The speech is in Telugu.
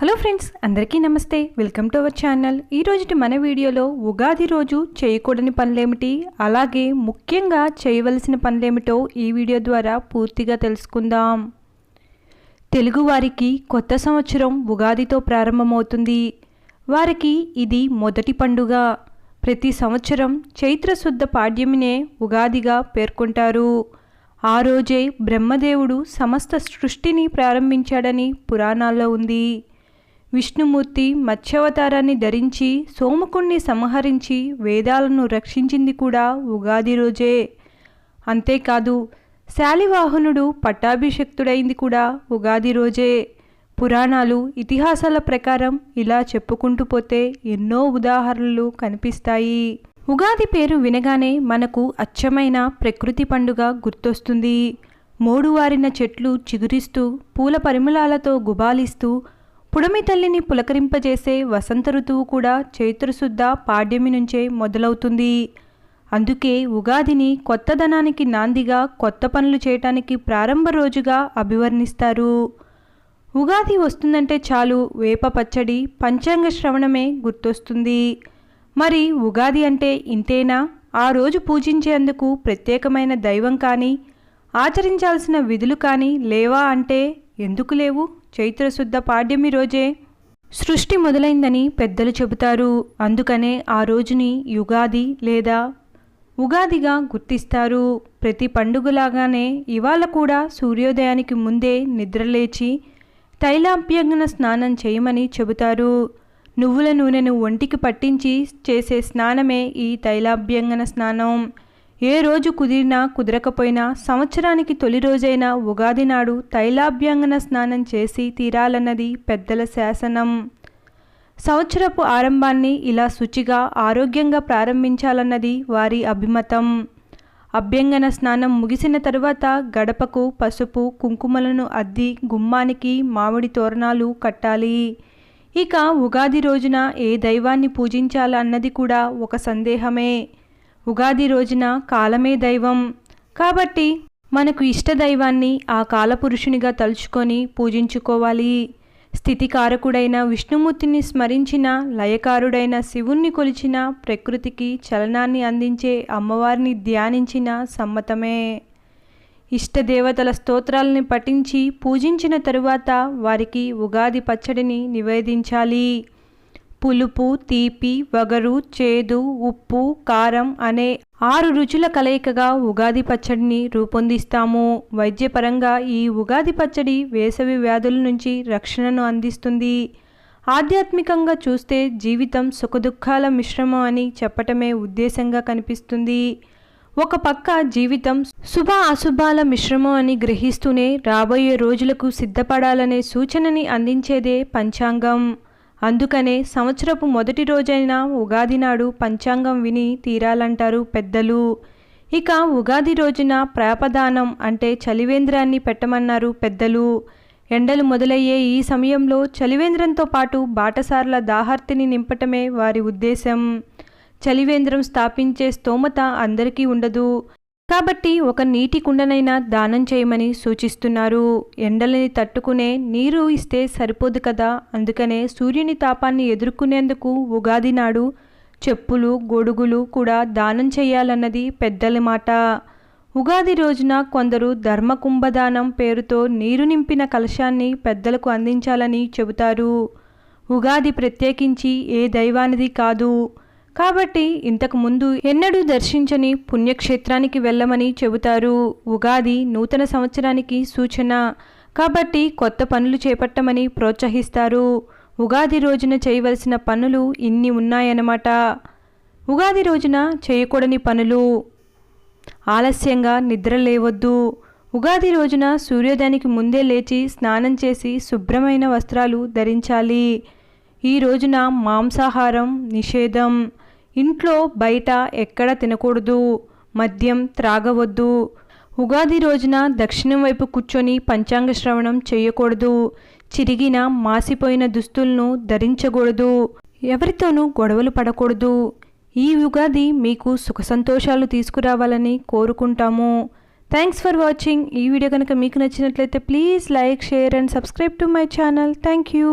హలో ఫ్రెండ్స్ అందరికీ నమస్తే. Welcome to our channel. ఈరోజుటి మన వీడియోలో ఉగాది రోజు చేయకూడని పనులేమిటి? అలాగే ముఖ్యంగా చేయవలసిన పనులేమిటో ఈ వీడియో ద్వారా పూర్తిగా తెలుసుకుందాం. తెలుగువారికి కొత్త సంవత్సరం ఉగాదితో ప్రారంభమవుతుంది. వారికి ఇది మొదటి పండుగ. ప్రతి సంవత్సరం చైత్రశుద్ధ పాడ్యమినే ఉగాదిగా పేర్కొంటారు. ఆ రోజే బ్రహ్మదేవుడు సమస్త సృష్టిని ప్రారంభించాడని పురాణాల్లో ఉంది. విష్ణుమూర్తి మత్స్యావతారాన్ని ధరించి సోమకుణ్ణి సంహరించి వేదాలను రక్షించింది కూడా ఉగాది రోజే. అంతేకాదు శాలివాహనుడు పట్టాభిషక్తుడైంది కూడా ఉగాది రోజే. పురాణాలు ఇతిహాసాల ప్రకారం ఇలా చెప్పుకుంటూ పోతే ఎన్నో ఉదాహరణలు కనిపిస్తాయి. ఉగాది పేరు వినగానే మనకు అచ్చమైన ప్రకృతి పండుగ గుర్తొస్తుంది. మోడువారిన చెట్లు చిగురిస్తూ పూల పరిమళాలతో గుబాలిస్తూ పుడమి తల్లిని పులకరింపజేసే వసంత ఋతువు కూడా చైత్రశుద్ధ పాడ్యమి నుంచే మొదలవుతుంది. అందుకే ఉగాదిని కొత్తదనానికి నాందిగా కొత్త పనులు చేయటానికి ప్రారంభ రోజుగా అభివర్ణిస్తారు. ఉగాది వస్తుందంటే చాలు వేప పచ్చడి పంచాంగ శ్రవణమే గుర్తొస్తుంది. మరి ఉగాది అంటే ఇంతేనా? ఆ రోజు పూజించేందుకు ప్రత్యేకమైన దైవం కానీ ఆచరించాల్సిన విధులు కానీ లేవా అంటే ఎందుకు లేవు? చైత్రశుద్ధ పాడ్యమి రోజే. సృష్టి మొదలైందని పెద్దలు చెబుతారు. అందుకనే ఆ రోజుని యుగాది లేదా ఉగాదిగా గుర్తిస్తారు. ప్రతి పండుగలాగానే ఇవాళ కూడా సూర్యోదయానికి ముందే నిద్రలేచి తైలాభ్యంగన స్నానం చేయమని చెబుతారు. నువ్వుల నూనెను ఒంటికి పట్టించి చేసే స్నానమే ఈ తైలాభ్యంగన స్నానం. ఏ రోజు కుదిరినా కుదరకపోయినా సంవత్సరానికి తొలి రోజైన ఉగాది నాడు తైలాభ్యంగన స్నానం చేసి తీరాలన్నది పెద్దల శాసనం. సంవత్సరపు ఆరంభాన్ని ఇలా శుచిగా ఆరోగ్యంగా ప్రారంభించాలన్నది వారి అభిమతం. అభ్యంగన స్నానం ముగిసిన తరువాత గడపకు పసుపు కుంకుమలను అద్ది గుమ్మానికి మామిడి తోరణాలు కట్టాలి. ఇక ఉగాది రోజున ఏ దైవాన్ని పూజించాలన్నది కూడా ఒక సందేహమే. ఉగాది రోజున కాలమే దైవం. కాబట్టి మనకు ఇష్ట దైవాన్ని ఆ కాలపురుషునిగా తలుచుకొని పూజించుకోవాలి. స్థితికారకుడైన విష్ణుమూర్తిని స్మరించిన లయకారుడైన శివుణ్ణి కొలిచిన ప్రకృతికి చలనాన్ని అందించే అమ్మవారిని ధ్యానించిన సమ్మతమే. ఇష్టదేవతల స్తోత్రాలని పఠించి పూజించిన తరువాత వారికి ఉగాది పచ్చడిని నివేదించాలి. పులుపు తీపి వగరు చేదు ఉప్పు కారం అనే ఆరు రుచుల కలయికగా ఉగాది పచ్చడిని రూపొందిస్తాము. వైద్యపరంగా ఈ ఉగాది పచ్చడి వేసవి వ్యాధుల నుంచి రక్షణను అందిస్తుంది. ఆధ్యాత్మికంగా చూస్తే జీవితం సుఖదుఖాల మిశ్రమం అని చెప్పటమే ఉద్దేశంగా కనిపిస్తుంది. ఒక పక్క జీవితం శుభ అశుభాల మిశ్రమం అని గ్రహిస్తూనే రాబోయే రోజులకు సిద్ధపడాలనే సూచనని అందించేదే పంచాంగం. అందుకనే సంవత్సరపు మొదటి రోజైన ఉగాది నాడు పంచాంగం విని తీరాలంటారు పెద్దలు. ఇక ఉగాది రోజున ప్రాపదానం అంటే చలివేంద్రాన్ని పెట్టమన్నారు పెద్దలు. ఎండలు మొదలయ్యే ఈ సమయంలో చలివేంద్రంతో పాటు బాటసార్ల దాహార్తిని నింపటమే వారి ఉద్దేశం. చలివేంద్రం స్థాపించే స్తోమత అందరికీ ఉండదు. కాబట్టి ఒక నీటి కుండనైనా దానం చేయమని సూచిస్తున్నారు. ఎండలని తట్టుకునే నీరు ఇస్తే సరిపోదు కదా. అందుకనే సూర్యుని తాపాన్ని ఎదుర్కొనేందుకు ఉగాది నాడు చెప్పులు గొడుగులు కూడా దానం చేయాలన్నది పెద్దల మాట. ఉగాది రోజున కొందరు ధర్మకుంభదానం పేరుతో నీరు నింపిన కలశాన్ని పెద్దలకు అందించాలని చెబుతారు. ఉగాది ప్రత్యేకించి ఏ దైవానిది కాదు. కాబట్టి ఇంతకు ముందు ఎన్నడూ దర్శించని పుణ్యక్షేత్రానికి వెళ్ళమని చెబుతారు. ఉగాది నూతన సంవత్సరానికి సూచన. కాబట్టి కొత్త పనులు చేపట్టమని ప్రోత్సహిస్తారు. ఉగాది రోజున చేయవలసిన పనులు ఇన్ని ఉన్నాయన్నమాట. ఉగాది రోజున చేయకూడని పనులు. ఆలస్యంగా నిద్ర లేవద్దు. ఉగాది రోజున సూర్యోదయానికి ముందే లేచి స్నానం చేసి శుభ్రమైన వస్త్రాలు ధరించాలి. ఈ రోజున మాంసాహారం నిషేధం. ఇంట్లో బయట ఎక్కడ తినకూడదు మద్యం త్రాగవద్దు. ఉగాది రోజున దక్షిణం వైపు కూర్చొని పంచాంగ శ్రవణం చేయకూడదు. చిరిగిన మాసిపోయిన దుస్తులను ధరించకూడదు. ఎవరితోనూ గొడవలు పడకూడదు. ఈ ఉగాది మీకు సుఖ సంతోషాలు తీసుకురావాలని కోరుకుంటాము. థ్యాంక్స్ ఫర్ వాచింగ్ ఈ వీడియో కనుక మీకు నచ్చినట్లయితే please like share and subscribe to my channel thank you